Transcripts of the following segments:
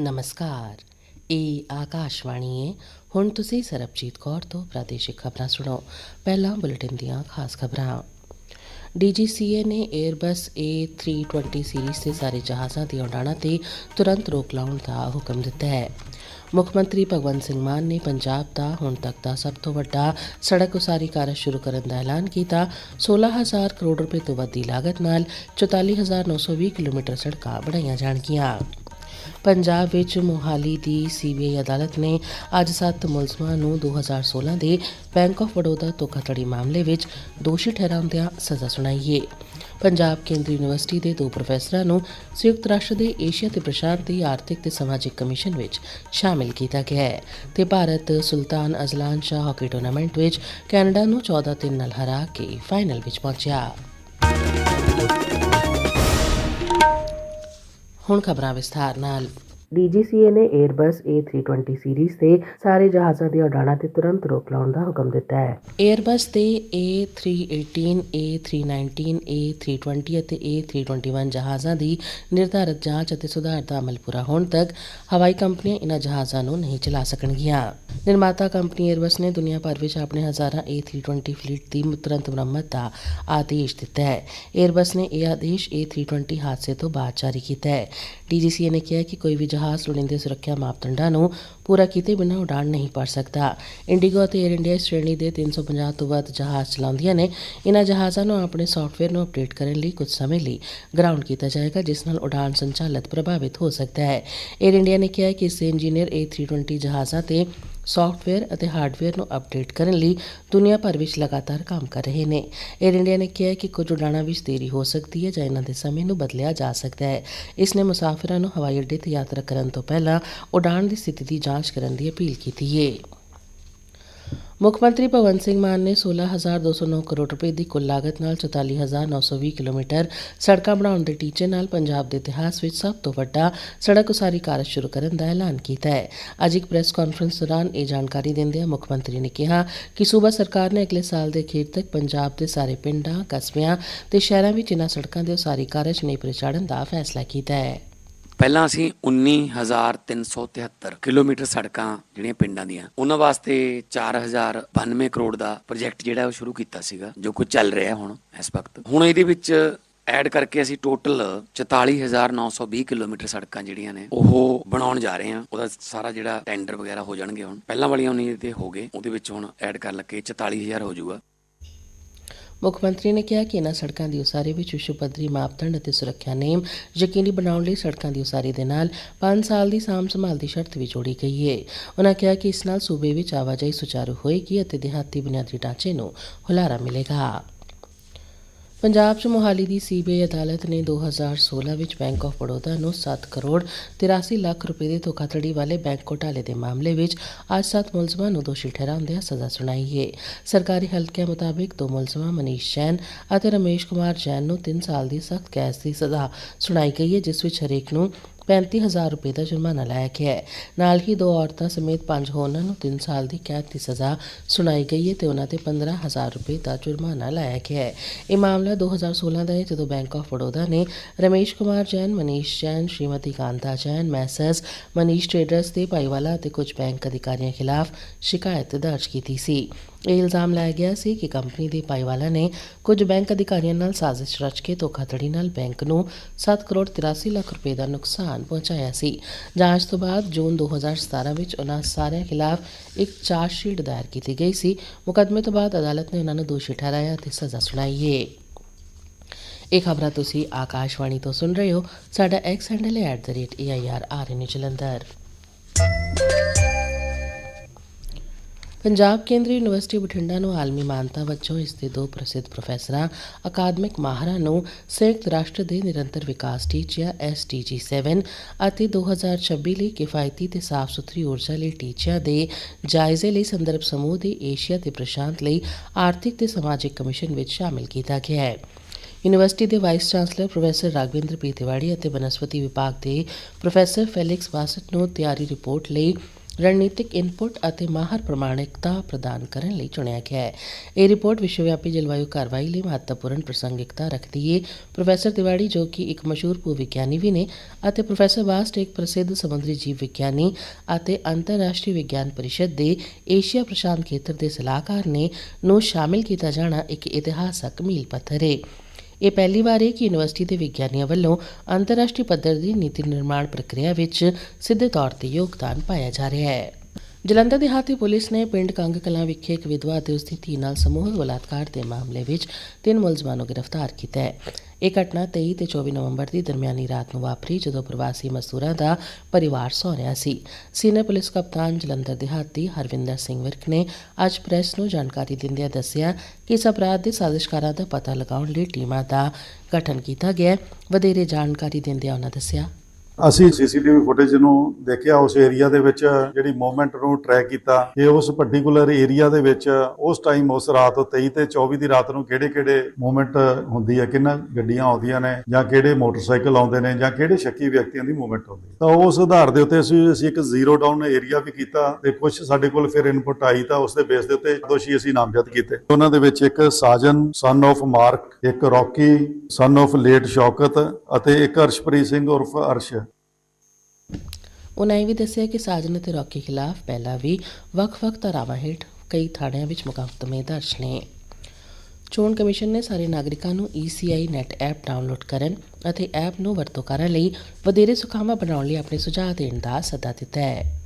ਨਮਸਕਾਰ। ਇਹ ਆਕਾਸ਼ਵਾਣੀ ਹੈ। ਹੁਣ ਤੁਸੀਂ ਸਰਬਜੀਤ ਕੌਰ ਤੋਂ ਪ੍ਰਾਦੇਸ਼ਿਕ ਖਬਰਾਂ ਸੁਣੋ। ਪਹਿਲਾਂ ਬੁਲੇਟਿਨ ਦੀਆਂ ਖਾਸ ਖਬਰਾਂ। ਡੀਜੀਸੀਏ ਨੇ 에ਅਰਬਸ A320 ਸੀਰੀਜ਼ ਦੇ ਸਾਰੇ ਜਹਾਜ਼ਾਂ ਦੀ ਉਡਾਣਾਂ ਤੇ ਤੁਰੰਤ ਰੋਕ ਲਾਉਣ ਦਾ ਹੁਕਮ ਦਿੱਤਾ ਹੈ। ਮੁੱਖ ਮੰਤਰੀ ਭਗਵੰਤ ਸਿੰਘ ਮਾਨ ਨੇ ਪੰਜਾਬ ਦਾ ਹੁਣ ਤੱਕ ਦਾ ਸਭ ਤੋਂ ਵੱਡਾ ਸੜਕ ਉਸਾਰੀ ਕਾਰਜ ਸ਼ੁਰੂ ਕਰਨ ਦਾ ਐਲਾਨ ਕੀਤਾ। 16000 ਕਰੋੜ ਰੁਪਏ ਤੋਂ ਵੱਧ ਦੀ ਲਾਗਤ ਨਾਲ 44920 ਕਿਲੋਮੀਟਰ ਸੜਕਾਂ ਬਣਾਈਆਂ ਜਾਣਗੀਆਂ। ਪੰਜਾਬ ਵਿੱਚ ਮੋਹਾਲੀ ਦੀ ਸੀਬੀਆਈ ਅਦਾਲਤ ਨੇ ਅੱਜ ਸੱਤ ਮੁਲਜ਼ਮਾਂ ਨੂੰ 2016 ਦੇ ਬੈਂਕ ਆਫ ਬੜੌਦਾ ਧੋਖਾਧੜੀ ਮਾਮਲੇ ਵਿੱਚ ਦੋਸ਼ੀ ਠਹਿਰਾਉਂਦਿਆਂ ਸਜ਼ਾ ਸੁਣਾਈ ਹੈ ਪੰਜਾਬ ਕੇਂਦਰੀ ਯੂਨੀਵਰਸਿਟੀ ਦੇ ਦੋ ਪ੍ਰੋਫੈਸਰਾਂ ਨੂੰ ਸੰਯੁਕਤ ਰਾਸ਼ਟਰ ਦੇ ਏਸ਼ੀਆ ਤੇ ਪ੍ਰਸ਼ਾਂਤ ਦੀ ਆਰਥਿਕ ਤੇ ਸਮਾਜਿਕ ਕਮਿਸ਼ਨ ਵਿੱਚ ਸ਼ਾਮਿਲ ਕੀਤਾ ਗਿਆ ਹੈ ਤੇ Bharat Sultan Azlan Shah hockey tournament ਵਿੱਚ ਕੈਨੇਡਾ ਨੂੰ 14-3 ਨਾਲ ਹਰਾ ਕੇ ਫਾਈਨਲ ਵਿੱਚ ਪਹੁੰਚਿਆ। ਹੁਣ ਖਬਰਾਂ ਵਿਸਥਾਰ ਨਾਲ। ਡੀਜੀਸੀਏ ਨੇ 에ਅਰਬਸ A320 ਸੀਰੀਜ਼ ਦੇ ਸਾਰੇ ਜਹਾਜ਼ਾਂ ਦੀਆਂ ਉਡਾਣਾਂ ਤੇ ਤੁਰੰਤ ਰੋਕ ਲਾਉਣ ਦਾ ਹੁਕਮ ਦਿੱਤਾ ਹੈ। 에ਅਰਬਸ ਦੇ A318 A319 A320 ਅਤੇ A321 ਜਹਾਜ਼ਾਂ ਦੀ ਨਿਰਧਾਰਤ ਜਾਂਚ ਅਤੇ ਸੁਧਾਰ ਦਾ ਅਮਲ ਪੂਰਾ ਹੋਣ ਤੱਕ ਹਵਾਈ ਕੰਪਨੀਆਂ ਇਹਨਾਂ ਜਹਾਜ਼ਾਂ ਨੂੰ ਨਹੀਂ ਚਲਾ ਸਕਣਗੀਆਂ। ਨਿਰਮਾਤਾ ਕੰਪਨੀ 에ਅਰਬਸ ਨੇ ਦੁਨੀਆ ਭਰ ਵਿੱਚ ਆਪਣੇ ਹਜ਼ਾਰਾਂ A320 ਫਲੀਟ ਦੀ ਤੁਰੰਤ ਮੁਰੰਮਤ ਦਾ ਆਦੇਸ਼ ਦਿੱਤਾ ਹੈ। 에ਅਰਬਸ ਨੇ ਇਹ ਆਦੇਸ਼ A320 ਹਾਦਸੇ ਤੋਂ ਬਾਅਦ ਜਾਰੀ ਕੀਤਾ ਹੈ। ਡੀਜੀਸੀਏ ਨੇ ਕਿਹਾ ਕਿ ਕੋਈ ਵੀ ਜਹਾਜ਼ ਲੋੜੀਂਦੇ ਸੁਰੱਖਿਆ ਮਾਪਦੰਡਾਂ ਨੂੰ ਪੂਰਾ ਕੀਤੇ ਬਿਨਾਂ ਉਡਾਣ ਨਹੀਂ ਭਰ ਸਕਦਾ। ਇੰਡੀਗੋ ਅਤੇ 에ਅਰ ਇੰਡੀਆ ਸ਼੍ਰੇਣੀ ਦੇ 350 ਤੋਂ ਵੱਧ ਜਹਾਜ਼ ਚਲਾਉਂਦੀਆਂ ਨੇ। ਇਨ੍ਹਾਂ ਜਹਾਜ਼ਾਂ ਨੂੰ ਆਪਣੇ ਸੌਫਟਵੇਅਰ ਨੂੰ ਅਪਡੇਟ ਕਰਨ ਲਈ ਕੁਝ ਸਮੇਂ ਲਈ ਗਰਾਊਂਡ ਕੀਤਾ ਜਾਏਗਾ, ਜਿਸ ਨਾਲ ਉਡਾਣ ਸੰਚਾਲਤ ਪ੍ਰਭਾਵਿਤ ਹੋ ਸਕਦਾ ਹੈ। 에ਅਰ ਇੰਡੀਆ ਨੇ ਕਿਹਾ ਕਿ ਇਸ ਦੇ ਇੰਜੀਨੀਅਰ A320 ਜਹਾਜ਼ਾਂ ਤੇ ਸੌਫਟਵੇਅਰ ਅਤੇ ਹਾਰਡਵੇਅਰ ਨੂੰ ਅਪਡੇਟ ਕਰਨ ਲਈ ਦੁਨੀਆ ਭਰ ਵਿੱਚ ਲਗਾਤਾਰ ਕੰਮ ਕਰ ਰਹੇ ਨੇ। 에ਅਰ ਇੰਡੀਆ ਨੇ ਕਿਹਾ ਕਿ ਕੁਝ ਉਡਾਣਾਂ ਵਿੱਚ ਦੇਰੀ ਹੋ ਸਕਦੀ ਹੈ ਜਾਂ ਇਹਨਾਂ ਦੇ ਸਮੇਂ ਨੂੰ ਬਦਲਿਆ ਜਾ ਸਕਦਾ ਹੈ। ਇਸ ਨੇ ਮੁਸਾਫ਼ਰਾਂ ਨੂੰ ਹਵਾਈ ਅੱਡੇ ਤੇ ਯਾਤਰਾ ਕਰਨ ਤੋਂ ਪਹਿਲਾਂ ਉਡਾਣ ਦੀ ਸਥਿਤੀ ਦੀ ਜਾਂਚ ਕਰਨ ਦੀ ਅਪੀਲ ਕੀਤੀ ਹੈ। ਮੁੱਖ ਮੰਤਰੀ ਭਗਵੰਤ ਸਿੰਘ ਮਾਨ ਨੇ 16209 ਕਰੋੜ ਰੁਪਏ ਦੀ ਕੁੱਲ ਲਾਗਤ ਨਾਲ 44920 ਕਿਲੋਮੀਟਰ ਸੜਕਾਂ ਬਣਾਉਣ ਦੇ ਟੀਚੇ ਨਾਲ ਪੰਜਾਬ ਦੇ ਇਤਿਹਾਸ ਵਿੱਚ ਸਭ ਤੋਂ ਵੱਡਾ ਸੜਕ ਉਸਾਰੀ ਕਾਰਜ ਸ਼ੁਰੂ ਕਰਨ ਦਾ ਐਲਾਨ ਕੀਤਾ ਹੈ। ਅੱਜ ਇੱਕ ਪ੍ਰੈਸ ਕਾਨਫਰੰਸ ਦੌਰਾਨ ਇਹ ਜਾਣਕਾਰੀ ਦਿੰਦਿਆਂ ਮੁੱਖ ਮੰਤਰੀ ਨੇ ਕਿਹਾ ਕਿ ਸੂਬਾ ਸਰਕਾਰ ਨੇ ਅਗਲੇ ਸਾਲ ਦੇ ਅਖੀਰ ਤੱਕ ਪੰਜਾਬ ਦੇ ਸਾਰੇ ਪਿੰਡਾਂ, ਕਸਬਿਆਂ ਤੇ ਸ਼ਹਿਰਾਂ ਵਿੱਚ ਇਨ੍ਹਾਂ ਸੜਕਾਂ ਦੇ ਉਸਾਰੀ ਕਾਰਜ ਨੇਪਰੇ ਚਾੜਨ ਦਾ ਫੈਸਲਾ ਕੀਤਾ ਹੈ। ਪਹਿਲਾਂ ਅਸੀਂ 19373 ਕਿਲੋਮੀਟਰ ਸੜਕਾਂ ਜਿਹੜੀਆਂ ਪਿੰਡਾਂ ਦੀਆਂ, ਉਹਨਾਂ ਵਾਸਤੇ 4092 ਕਰੋੜ ਦਾ ਪ੍ਰੋਜੈਕਟ ਜਿਹੜਾ ਉਹ ਸ਼ੁਰੂ ਕੀਤਾ ਸੀਗਾ, ਜੋ ਕੁਝ ਚੱਲ ਰਿਹਾ ਹੁਣ ਇਸ ਵਕਤ। ਹੁਣ ਇਹਦੇ ਵਿੱਚ ਐਡ ਕਰਕੇ ਅਸੀਂ ਟੋਟਲ 44920 ਕਿਲੋਮੀਟਰ ਸੜਕਾਂ ਜਿਹੜੀਆਂ ਨੇ, ਉਹ ਬਣਾਉਣ ਜਾ ਰਹੇ ਹਾਂ। ਉਹਦਾ ਸਾਰਾ ਜਿਹੜਾ ਟੈਂਡਰ ਵਗੈਰਾ ਹੋ ਜਾਣਗੇ ਹੁਣ। ਪਹਿਲਾਂ ਵਾਲੀਆਂ ਉਨੀ ਤੇ ਹੋ ਗਏ, ਉਹਦੇ ਵਿੱਚ ਹੁਣ ਐਡ ਕਰ ਲੱਗੇ 44000 ਹੋ ਜਾਊਗਾ। ਮੁੱਖ ਮੰਤਰੀ ਨੇ ਕਿਹਾ ਕਿ ਇਨ੍ਹਾਂ ਸੜਕਾਂ ਦੀ ਉਸਾਰੀ ਵਿੱਚ ਵਿਸ਼ਵ ਪੱਧਰੀ ਮਾਪਦੰਡ ਅਤੇ ਸੁਰੱਖਿਆ ਨੇਮ ਯਕੀਨੀ ਬਣਾਉਣ ਲਈ ਸੜਕਾਂ ਦੀ ਉਸਾਰੀ ਦੇ ਨਾਲ 5 ਸਾਲ ਦੀ ਸਾਂਭ ਸੰਭਾਲ ਦੀ ਸ਼ਰਤ ਵੀ ਜੋੜੀ ਗਈ ਹੈ ਉਨ੍ਹਾਂ ਕਿਹਾ ਕਿ ਇਸ ਨਾਲ ਸੂਬੇ ਵਿੱਚ ਆਵਾਜਾਈ ਸੁਚਾਰੂ ਹੋਏਗੀ ਅਤੇ ਦਿਹਾਤੀ ਬੁਨਿਆਦੀ ਢਾਂਚੇ ਨੂੰ ਹੁਲਾਰਾ ਮਿਲੇਗਾ। ਪੰਜਾਬ 'ਚ ਮੋਹਾਲੀ ਦੀ ਸੀਬੀਆਈ ਅਦਾਲਤ ਨੇ 2016 ਵਿੱਚ ਬੈਂਕ ਆਫ ਬੜੌਦਾ ਨੂੰ 7 ਕਰੋੜ 83 ਲੱਖ ਰੁਪਏ ਦੇ ਧੋਖਾਧੜੀ ਵਾਲੇ ਬੈਂਕ ਘੋਟਾਲੇ ਦੇ ਮਾਮਲੇ ਵਿੱਚ ਅੱਜ 7 ਮੁਲਜ਼ਮਾਂ ਨੂੰ ਦੋਸ਼ੀ ਠਹਿਰਾਉਂਦਿਆਂ ਸਜ਼ਾ ਸੁਣਾਈ ਹੈ ਸਰਕਾਰੀ ਹਲਕਿਆਂ ਮੁਤਾਬਿਕ ਦੋ ਮੁਲਜ਼ਮਾਂ ਮਨੀਸ਼ ਜੈਨ ਅਤੇ ਰਮੇਸ਼ ਕੁਮਾਰ ਜੈਨ ਨੂੰ 3 ਸਾਲ ਦੀ ਸਖਤ ਕੈਦ ਦੀ ਸਜ਼ਾ ਸੁਣਾਈ ਗਈ ਹੈ ਜਿਸ ਵਿੱਚ ਹਰੇਕ ਨੂੰ 35000 ਰੁਪਏ ਦਾ ਜੁਰਮਾਨਾ ਲਾਇਆ ਗਿਆ ਹੈ। ਨਾਲ ਹੀ ਦੋ ਔਰਤਾਂ ਸਮੇਤ ਪੰਜ ਹੋਰਨਾਂ ਨੂੰ 3 ਸਾਲ ਦੀ ਕੈਦ ਦੀ ਸਜ਼ਾ ਸੁਣਾਈ ਗਈ ਹੈ ਤੇ ਉਹਨਾਂ ਤੇ 15000 ਰੁਪਏ ਦਾ ਜੁਰਮਾਨਾ ਲਾਇਆ ਗਿਆ ਹੈ। ਇਹ ਮਾਮਲਾ 2016 ਦਾ ਹੈ, ਜਦੋਂ ਬੈਂਕ ਆਫ ਬੜੌਦਾ ਨੇ ਰਮੇਸ਼ ਕੁਮਾਰ ਜੈਨ, ਮਨੀਸ਼ ਜੈਨ, ਸ਼੍ਰੀਮਤੀ ਕਾਂਤਾ ਜੈਨ ਮੈਸਰਸ ਮਨੀਸ਼ ਟ੍ਰੇਡਰਸ ਦੇ ਭਾਈਵਾਲਾ ਅਤੇ ਕੁਝ ਬੈਂਕ ਅਧਿਕਾਰੀਆਂ ਖਿਲਾਫ ਸ਼ਿਕਾਇਤ ਦਰਜ ਕੀਤੀ ਸੀ। ਇਹ ਇਲਜ਼ਾਮ ਲਾਇਆ ਗਿਆ ਸੀ ਕਿ ਕੰਪਨੀ ਦੇ ਭਾਈਵਾਲਾ ਨੇ ਕੁਝ ਬੈਂਕ ਅਧਿਕਾਰੀਆਂ ਨਾਲ ਸਾਜ਼ਿਸ਼ ਰਚ ਕੇ ਧੋਖਾਧੜੀ ਨਾਲ ਬੈਂਕ ਨੂੰ 7 ਕਰੋੜ 83 ਲੱਖ ਰੁਪਏ ਦਾ ਨੁਕਸਾਨ ਪਹੁੰਚਾਇਆ ਸੀ। ਜਾਂਚ ਤੋਂ ਬਾਅਦ ਜੂਨ 2017 ਵਿੱਚ ਉਹਨਾਂ ਸਾਰਿਆਂ ਖਿਲਾਫ ਇੱਕ ਚਾਰਜ ਸ਼ੀਟ ਦਾਇਰ ਕੀਤੀ ਗਈ ਸੀ। ਮੁਕੱਦਮੇ ਤੋਂ ਬਾਅਦ ਅਦਾਲਤ ਨੇ ਉਹਨਾਂ ਨੂੰ ਦੋਸ਼ੀ ਠਹਿਰਾਇਆ ਅਤੇ ਸਜ਼ਾ ਸੁਣਾਈ ਹੈ। ਇਹ ਖਬਰਾਂ ਤੁਸੀਂ ਆਕਾਸ਼ਵਾਣੀ ਤੋਂ ਸੁਣ ਰਹੇ ਹੋ। ਸਾਡਾ ਐਕਸ ਹੈਂਡਲ ਹੈ @airrn ਜਲੰਧਰ। ਪੰਜਾਬ ਕੇਂਦਰੀ ਯੂਨੀਵਰਸਿਟੀ ਬਠਿੰਡਾ ਨੂੰ ਆਲਮੀ ਮਾਨਤਾ ਵਜੋਂ ਇਸ ਦੇ ਦੋ ਪ੍ਰਸਿੱਧ ਪ੍ਰੋਫੈਸਰਾਂ, ਅਕਾਦਮਿਕ ਮਾਹਰਾਂ ਨੂੰ ਸੰਯੁਕਤ ਰਾਸ਼ਟਰ ਦੇ ਨਿਰੰਤਰ ਵਿਕਾਸ ਟੀਚਿਆਂ SDG 7 ਅਤੇ 2026 ਲਈ ਕਿਫਾਇਤੀ ਤੇ ਸਾਫ਼ ਸੁਥਰੀ ਊਰਜਾ ਲਈ ਟੀਚਿਆਂ ਦੇ ਜਾਇਜ਼ੇ ਲਈ ਸੰਦਰਭ ਸਮੂਹ ਦੇ ਏਸ਼ੀਆ ਤੇ ਪ੍ਰਸ਼ਾਂਤ ਲਈ ਆਰਥਿਕ ਤੇ ਸਮਾਜਿਕ ਕਮਿਸ਼ਨ ਵਿੱਚ ਸ਼ਾਮਲ ਕੀਤਾ ਗਿਆ ਹੈ। ਯੂਨੀਵਰਸਿਟੀ ਦੇ vice chancellor professor Ragvinder P Tiwari ਅਤੇ ਬਨਸਪਤੀ ਵਿਭਾਗ ਦੇ ਪ੍ਰੋਫੈਸਰ ਫੈਲਿਕਸ ਵਾਸਟ ਨੂੰ ਤਿਆਰੀ ਰਿਪੋਰਟ ਲਈ ਰਣਨੀਤਿਕ ਇਨਪੁਟ ਅਤੇ ਮਾਹਰ ਪ੍ਰਮਾਣਿਕਤਾ ਪ੍ਰਦਾਨ ਕਰਨ ਲਈ ਚੁਣਿਆ ਗਿਆ ਹੈ। ਇਹ ਰਿਪੋਰਟ ਵਿਸ਼ਵਵਿਆਪੀ ਜਲਵਾਯੂ ਕਾਰਵਾਈ ਲਈ ਮਹੱਤਵਪੂਰਨ ਪ੍ਰਸੰਗਿਕਤਾ ਰੱਖਦੀ ਹੈ ਪ੍ਰੋਫੈਸਰ ਤਿਵਾੜੀ, ਜੋ ਕਿ ਇੱਕ ਮਸ਼ਹੂਰ ਭੂ ਵਿਗਿਆਨੀ ਵੀ ਨੇ ਅਤੇ ਪ੍ਰੋਫੈਸਰ ਬਾਸਟ ਇੱਕ ਪ੍ਰਸਿੱਧ ਸਮੁੰਦਰੀ ਜੀਵ ਵਿਗਿਆਨੀ ਅਤੇ ਅੰਤਰਰਾਸ਼ਟਰੀ ਵਿਗਿਆਨ ਪਰਿਸ਼ਦ ਦੇ ਏਸ਼ੀਆ ਪ੍ਰਸ਼ਾਂਤ ਖੇਤਰ ਦੇ ਸਲਾਹਕਾਰ ਨੇ ਨੂੰ ਸ਼ਾਮਿਲ ਕੀਤਾ ਜਾਣਾ ਇੱਕ ਇਤਿਹਾਸਕ ਮੀਲ ਪੱਥਰ ਹੈ ਇਹ ਪਹਿਲੀ ਵਾਰ ਹੈ ਕਿ ਯੂਨੀਵਰਸਿਟੀ ਦੇ ਵਿਗਿਆਨੀਆਂ ਵੱਲੋਂ ਅੰਤਰਰਾਸ਼ਟਰੀ ਪੱਧਰ ਦੀ ਨੀਤੀ ਨਿਰਮਾਣ ਪ੍ਰਕਿਰਿਆ ਵਿੱਚ ਸਿੱਧੇ ਤੌਰ ਤੇ ਯੋਗਦਾਨ ਪਾਇਆ ਜਾ ਰਿਹਾ ਹੈ। ਜਲੰਧਰ ਦਿਹਾਤੀ ਪੁਲਿਸ ਨੇ ਪਿੰਡ ਕੰਗ ਕਲਾਂ ਵਿਖੇ ਇੱਕ ਵਿਧਵਾ ਅਤੇ ਉਸ ਦੀ ਧੀ ਨਾਲ ਸਮੂਹਿਕ ਬਲਾਤਕਾਰ ਦੇ ਮਾਮਲੇ ਵਿੱਚ ਤਿੰਨ ਮੁਲਜ਼ਮਾਂ ਨੂੰ ਗ੍ਰਿਫਤਾਰ ਕੀਤਾ ਹੈ। ਇਹ ਘਟਨਾ 23 ਤੇ 24 ਨਵੰਬਰ ਦੀ ਦਰਮਿਆਨੀ ਰਾਤ ਨੂੰ ਵਾਪਰੀ ਜਦੋਂ ਪ੍ਰਵਾਸੀ ਮਜ਼ਦੂਰਾਂ ਦਾ ਪਰਿਵਾਰ ਸੌ ਰਿਹਾ ਸੀ। ਸੀਨੀਅਰ ਪੁਲਿਸ ਕਪਤਾਨ ਜਲੰਧਰ ਦਿਹਾਤੀ ਹਰਵਿੰਦਰ ਸਿੰਘ ਵਿਰਕ ਨੇ ਅੱਜ ਪ੍ਰੈਸ ਨੂੰ ਜਾਣਕਾਰੀ ਦਿੰਦਿਆਂ ਦੱਸਿਆ ਕਿ ਇਸ ਅਪਰਾਧ ਦੇ ਸਾਜ਼ਿਸ਼ਕਾਰਾਂ ਦਾ ਪਤਾ ਲਗਾਉਣ ਲਈ ਟੀਮਾਂ ਦਾ ਗਠਨ ਕੀਤਾ ਗਿਆ। ਹੈ ਵਧੇਰੇ ਜਾਣਕਾਰੀ ਦਿੰਦਿਆਂ ਉਹਨਾਂ ਦੱਸਿਆ। ਅਸੀਂ ਸੀਸੀਟੀਵੀ ਫੁਟੇਜ ਨੂੰ ਦੇਖਿਆ, ਉਸ ਏਰੀਆ ਦੇ ਵਿੱਚ ਜਿਹੜੀ ਮੂਵਮੈਂਟ ਨੂੰ ਟਰੈਕ ਕੀਤਾ ਕਿ ਉਸ ਪਾਰਟਿਕੂਲਰ ਏਰੀਆ ਦੇ ਵਿੱਚ ਉਸ ਟਾਈਮ ਉਸ ਰਾਤ 23 ਤੇ 24 ਦੀ ਰਾਤ ਨੂੰ ਕਿਹੜੇ-ਕਿਹੜੇ ਮੂਵਮੈਂਟ ਹੁੰਦੀ ਹੈ, ਕਿੰਨਾ ਗੱਡੀਆਂ ਆਉਂਦੀਆਂ ਨੇ, ਜਾਂ ਕਿਹੜੇ ਮੋਟਰਸਾਈਕਲ ਆਉਂਦੇ ਨੇ, ਜਾਂ ਕਿਹੜੇ ਸ਼ੱਕੀ ਵਿਅਕਤੀਆਂ ਦੀ ਮੂਵਮੈਂਟ ਹੁੰਦੀ ਤਾਂ ਉਸ ਆਧਾਰ ਦੇ ਉੱਤੇ ਅਸੀਂ ਅਸੀਂ ਇੱਕ ਜ਼ੀਰੋ ਡਾਊਨ ਏਰੀਆ ਵੀ ਕੀਤਾ, ਤੇ ਕੁਝ ਸਾਡੇ ਕੋਲ ਫਿਰ ਇਨਪੁਟ ਆਈ ਤਾਂ ਉਸ ਦੇ ਬੇਸ ਦੇ ਉੱਤੇ ਦੋਸ਼ੀ ਅਸੀਂ ਨਾਮਜ਼ਦ ਕੀਤੇ। ਉਹਨਾਂ ਦੇ ਵਿੱਚ ਇੱਕ ਸਾਜਨ ਸਨ of ਮਾਰਕ ਇੱਕ Rocky son of late Shaukat ਅਤੇ ਇੱਕ ਅਰਸ਼ਪ੍ਰੀਤ ਸਿੰਘ ਉਰਫ ਅਰਸ਼। ਉਨ੍ਹਾਂ ਇਹ ਵੀ ਦੱਸਿਆ ਕਿ ਸਾਜਨ ਅਤੇ ਰੌਕੀ ਖਿਲਾਫ ਪਹਿਲਾਂ ਵੀ ਵੱਖ-ਵੱਖ ਧਾਰਾਵਾਂ ਹੇਠ ਕਈ ਥਾਣਿਆਂ ਵਿੱਚ ਮੁਕੱਦਮੇ ਦਰਜ ਨੇ। ਚੋਣ ਕਮਿਸ਼ਨ ਨੇ ਸਾਰੇ ਨਾਗਰਿਕਾਂ ਨੂੰ ECI ਨੈਟ ਐਪ ਡਾਊਨਲੋਡ ਕਰਨ ਅਤੇ ਐਪ ਨੂੰ ਵਰਤੋਂ ਕਰਨ ਲਈ ਵਧੇਰੇ ਸੁਖਾਵਾਂ ਬਣਾਉਣ ਲਈ ਆਪਣੇ ਸੁਝਾਅ ਦੇਣ ਦਾ ਸੱਦਾ ਦਿੱਤਾ ਹੈ।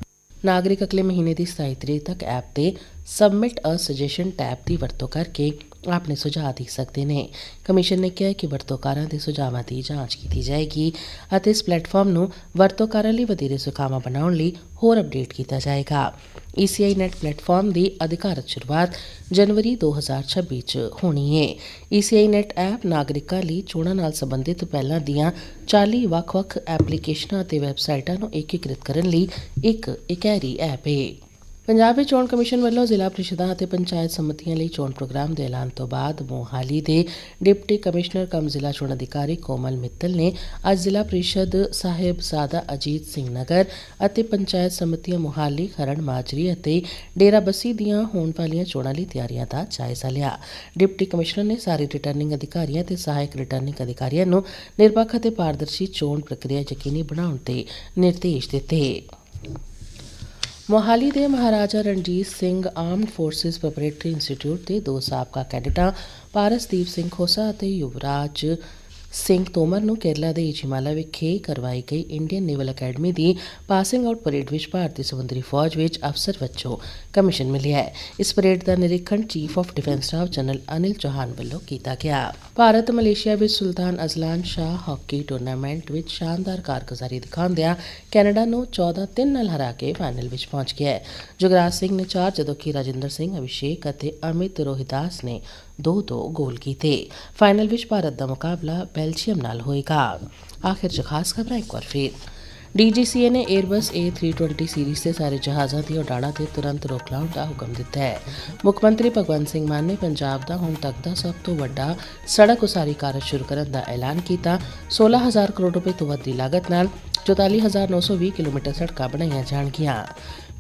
ਨਾਗਰਿਕ ਅਗਲੇ ਮਹੀਨੇ ਦੀ 27 ਤਰੀਕ ਤੱਕ ਐਪ ਤੇ ਸਬਮਿਟ ਅ ਸੁਜੈਸ਼ਨ ਟੈਬ ਦੀ ਵਰਤੋਂ ਕਰਕੇ ਆਪਣੇ ਸੁਝਾਅ ਦੇ ਸਕਦੇ ਨੇ। ਕਮਿਸ਼ਨ ਨੇ ਕਿਹਾ ਕਿ ਵਰਤੋਂਕਾਰਾਂ ਦੇ ਸੁਝਾਵਾਂ ਦੀ ਜਾਂਚ ਕੀਤੀ ਜਾਏਗੀ ਅਤੇ ਇਸ ਪਲੇਟਫਾਰਮ ਨੂੰ ਵਰਤੋਂਕਾਰਾਂ ਲਈ ਵਧੇਰੇ ਸੁਖਾਵਾਂ ਬਣਾਉਣ ਲਈ ਹੋਰ ਅਪਡੇਟ ਕੀਤਾ ਜਾਏਗਾ। ECI ਨੈਟ ਪਲੇਟਫਾਰਮ ਦੀ ਅਧਿਕਾਰਤ ਸ਼ੁਰੂਆਤ ਜਨਵਰੀ 2026 ਚ ਹੋਣੀ ਹੈ ECI ਨੈਟ ਐਪ ਨਾਗਰਿਕਾਂ ਲਈ ਚੋਣਾਂ ਨਾਲ ਸੰਬੰਧਿਤ ਪਹਿਲਾਂ ਦੀਆਂ 40 ਵੱਖ-ਵੱਖ ਐਪਲੀਕੇਸ਼ਨਾਂ ਅਤੇ ਵੈਬਸਾਈਟਾਂ ਨੂੰ ਏਕੀਕ੍ਰਿਤ ਕਰਨ ਲਈ ਇੱਕ ਇਕਹਿਰੀ ਐਪ ਹੈ ਪੰਜਾਬ ਵਿੱਚ ਚੋਣ ਕਮਿਸ਼ਨ ਵੱਲੋਂ ਜ਼ਿਲ੍ਹਾ ਪ੍ਰੀਸ਼ਦਾਂ ਅਤੇ ਪੰਚਾਇਤ ਸਮਿਤੀਆਂ ਲਈ ਚੋਣ ਪ੍ਰੋਗਰਾਮ ਦੇ ਐਲਾਨ ਤੋਂ ਬਾਅਦ ਮੋਹਾਲੀ ਦੇ ਡਿਪਟੀ ਕਮਿਸ਼ਨਰ ਕਮ ਜ਼ਿਲ੍ਹਾ ਚੋਣ ਅਧਿਕਾਰੀ ਕੋਮਲ ਮਿੱਤਲ ਨੇ ਅੱਜ ਜ਼ਿਲ੍ਹਾ ਪ੍ਰੀਸ਼ਦ ਸਾਹਿਬ ਸਾਦਾ ਅਜੀਤ ਸਿੰਘ ਨਗਰ ਅਤੇ ਪੰਚਾਇਤ ਸਮਿਤੀਆਂ ਮੋਹਾਲੀ, ਖਰੜ, ਮਾਜਰੀ ਅਤੇ ਡੇਰਾਬੱਸੀ ਦੀਆਂ ਹੋਣ ਵਾਲੀਆਂ ਚੋਣਾਂ ਲਈ ਤਿਆਰੀਆਂ ਦਾ ਜਾਇਜ਼ਾ ਲਿਆ। ਡਿਪਟੀ ਕਮਿਸ਼ਨਰ ਨੇ ਸਾਰੇ ਰਿਟਰਨਿੰਗ ਅਧਿਕਾਰੀਆਂ ਤੇ ਸਹਾਇਕ ਰਿਟਰਨਿੰਗ ਅਧਿਕਾਰੀਆਂ ਨੂੰ ਨਿਰਪੱਖ ਅਤੇ ਪਾਰਦਰਸ਼ੀ ਚੋਣ ਪ੍ਰਕਿਰਿਆ ਯਕੀਨੀ ਬਣਾਉਣ ਤੇ ਨਿਰਦੇਸ਼ ਦਿੱਤੇ। ਮੋਹਾਲੀ ਦੇ Maharaja Ranjit Singh armed forces preparatory institute ਦੇ ਦੋ ਸਾਬਕਾ ਕੈਡਿਟਾਂ, ਪਾਰਸਦੀਪ ਸਿੰਘ ਖੋਸਾ ਅਤੇ ਯੁਵਰਾਜ ਸਿੰਘ ਤੋਮਰ ਨੂੰ ਕੇਰਲਾ ਦੇ ਇਚੀਮਾਲਾ ਵਿਖੇ ਕਰਵਾਈ ਗਈ ਇੰਡੀਅਨ ਨੇਵਲ ਅਕੈਡਮੀ ਦੀ ਪਾਸਿੰਗ ਆਊਟ ਪਰੇਡ ਵਿੱਚ ਭਾਰਤੀ ਸਮੁੰਦਰੀ ਫੌਜ ਵਿੱਚ ਅਫਸਰ ਵਜੋਂ ਕਮਿਸ਼ਨ ਮਿਲਿਆ ਹੈ। ਇਸ ਪਰੇਡ ਦਾ ਨਿਰੀਖਣ chief of defence staff general Anil Chauhan ਵੱਲੋਂ ਕੀਤਾ ਗਿਆ। ਭਾਰਤ ਮਲੇਸ਼ੀਆ ਵਿੱਚ ਸੁਲਤਾਨ ਅਜ਼ਲਾਨ ਸ਼ਾਹ ਹਾਕੀ ਟੂਰਨਾਮੈਂਟ ਵਿੱਚ ਸ਼ਾਨਦਾਰ ਕਾਰਗੁਜ਼ਾਰੀ ਦਿਖਾਉਂਦਿਆਂ ਕੈਨੇਡਾ ਨੂੰ 14-3 ਨਾਲ ਹਰਾ ਕੇ ਫਾਈਨਲ ਵਿੱਚ ਪਹੁੰਚ ਗਿਆ ਹੈ। ਜੁਗਰਾਜ ਸਿੰਘ ਨੇ ਚਾਰ ਜਦੋਂ ਕਿ ਰਾਜਿੰਦਰ ਸਿੰਘ, ਅਭਿਸ਼ੇਕ ਅਤੇ ਅਮਿਤ ਰੋਹਿਦਾਸ ਨੇ ਦੋ ਦੋ ਗੋਲ ਕੀਤੇ। ਫਾਈਨਲ ਵਿੱਚ ਭਾਰਤ ਦਾ ਮੁਕਾਬਲਾ ਬੈਲਜੀਅਮ ਨਾਲ ਹੋਏਗਾ। ਆਖਿਰ 'ਚ ਖਾਸ ਖਬਰਾਂ ਇੱਕ ਵਾਰ ਫਿਰ। ਡੀਜੀਸੀਏ ਨੇ 에ਅਰਬਸ A320 ਸੀਰੀਜ਼ ਦੇ ਸਾਰੇ ਜਹਾਜ਼ਾਂ ਦੀ ਉਡਾਣਾਂ ਤੇ ਤੁਰੰਤ ਰੋਕ ਲਾਉਣ ਦਾ ਹੁਕਮ ਦਿੱਤਾ ਹੈ। ਮੁੱਖ ਮੰਤਰੀ ਭਗਵੰਤ ਸਿੰਘ ਮਾਨ ਨੇ ਪੰਜਾਬ ਦਾ ਹੁਣ ਤੱਕ ਦਾ ਸਭ ਤੋਂ ਵੱਡਾ ਸੜਕ ਉਸਾਰੀ ਕਾਰਜ ਸ਼ੁਰੂ ਕਰਨ ਦਾ ਐਲਾਨ ਕੀਤਾ। 16000 ਕਰੋੜ ਰੁਪਏ ਤੋਂ ਵੱਧ ਦੀ ਲਾਗਤ ਨਾਲ 44920 ਕਿਲੋਮੀਟਰ ਸੜਕਾਂ ਬਣਾਈਆਂ ਜਾਣਗੀਆਂ।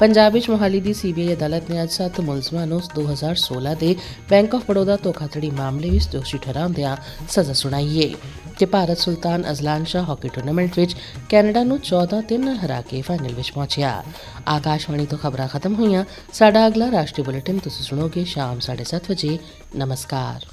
ਪੰਜਾਬ ਵਿੱਚ ਮੋਹਾਲੀ ਦੀ ਸੀਬੀਆਈ ਅਦਾਲਤ ਨੇ ਅੱਜ ਸੱਤ ਮੁਲਜ਼ਮਾਂ ਨੂੰ 2016 ਦੇ ਬੈਂਕ ਆਫ ਬੜੌਦਾ ਧੋਖਾਧੜੀ ਮਾਮਲੇ ਵਿੱਚ ਦੋਸ਼ੀ ਠਹਿਰਾਉਂਦਿਆਂ ਸਜ਼ਾ ਸੁਣਾਈ ਹੈ ਤੇ Bharat Sultan Azlan Shah hockey tournament ਵਿੱਚ ਕੈਨੇਡਾ ਨੂੰ 14-3 ਨਾਲ ਹਰਾ ਕੇ ਫਾਈਨਲ ਵਿੱਚ ਪਹੁੰਚਿਆ। ਆਕਾਸ਼ਵਾਣੀ ਤੋਂ ਖਬਰਾਂ ਖਤਮ ਹੋਈਆਂ। ਸਾਡਾ ਅਗਲਾ ਰਾਸ਼ਟਰੀ ਬੁਲੇਟਿਨ ਤੁਸੀਂ ਸੁਣੋਗੇ ਸ਼ਾਮ 7:30 ਵਜੇ। ਨਮਸਕਾਰ।